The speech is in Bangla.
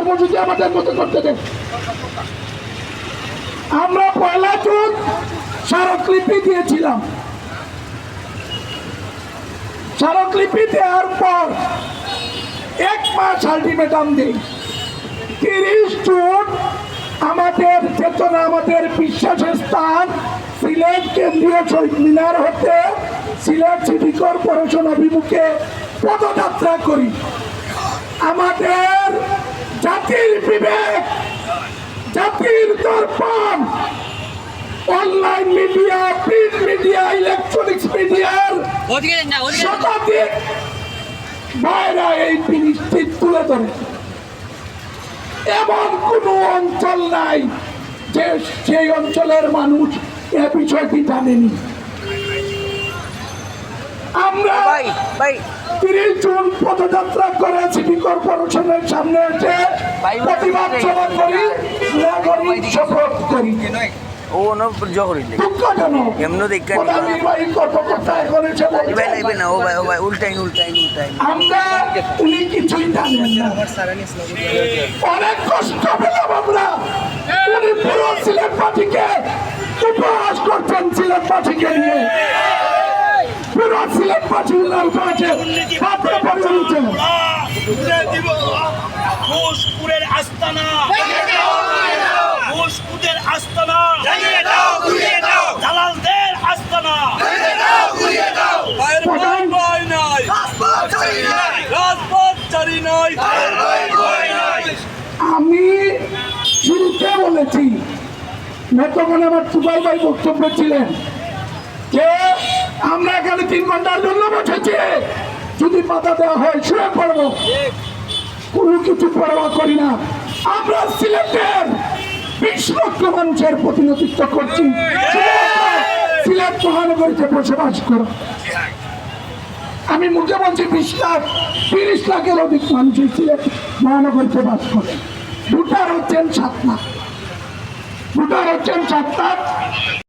কর্মসূচি আমাদের মতো করতে দেন। আমরা পয়লা জুন স্মারকলিপি দিয়েছিলাম। স্মারকলিপি দেওয়ার পর এক মাস আলটিমেটাম দিই তিরিশ জুন আমাদের চেতনা, আমাদের বিশ্বাসের স্থান, সিলেট কেন্দ্রীয় শহীদ মিনার হতে সিলেট সিটি কর্পোরেশন অভিমুখে পদযাত্রা করি। আমাদের জাতির বিবেক জাতির দর্পণ online media print media electronics মিডিয়ার। শতাধিক ভাইরা এই জিনিসটি তুলে ধরে এমন কোনো অঞ্চল নাই যে সেই অঞ্চলের মানুষ এ বিষয়টি জানেনি আমরা ভাই ভাই তিরিশ জুন পদযাত্রা করে সিটি কর্পোরেশনের সামনে এসে প্রতিবাদ সভা করি নাগরিক শপথ করি। ও ন জহরিলে দুঃখজনক। এমনও দেখে ভাই না ও ভাই ও ভাই উল্টাইন উল্টাইন উল্টাইন আমরা উনি কিছুই জানেন না। অনেক কষ্ট পেলাম আমরা। উনি পুরো সিলেট পার্টিকে উপহাস করছেন সিলেট পার্টিকে নিয়ে। সিলেট পার্টি উনার পাশে হাতে পরিচালিত ঘোষপুরের আস্তানা। ঘোষপুরের আস্তানা। দালালদের আস্তানা। আমি শুরুতে বলেছি নেতমনে আমার সুবাই ভাই বক্তব্য ছিলেন। যে আমরা এখানে তিন ঘণ্টার জন্য বসেছি। যদি পাতা দেওয়া হয়, শুয়ে কোনো কিছু পরোয়া করি না। আমরা সিলেটের বিশ লক্ষ মানুষের প্রতিনিধিত্ব করছি। সিলেট মহানগরীতে বসবাস করো। আমি মুখে বলছি, বিশ লাখ, তিরিশ লাখের অধিক মানুষ সিলেট মহানগরীতে বাস করে। ভোটার হচ্ছেন সাত লাখ। ভোটার হচ্ছেন সাত লাখ।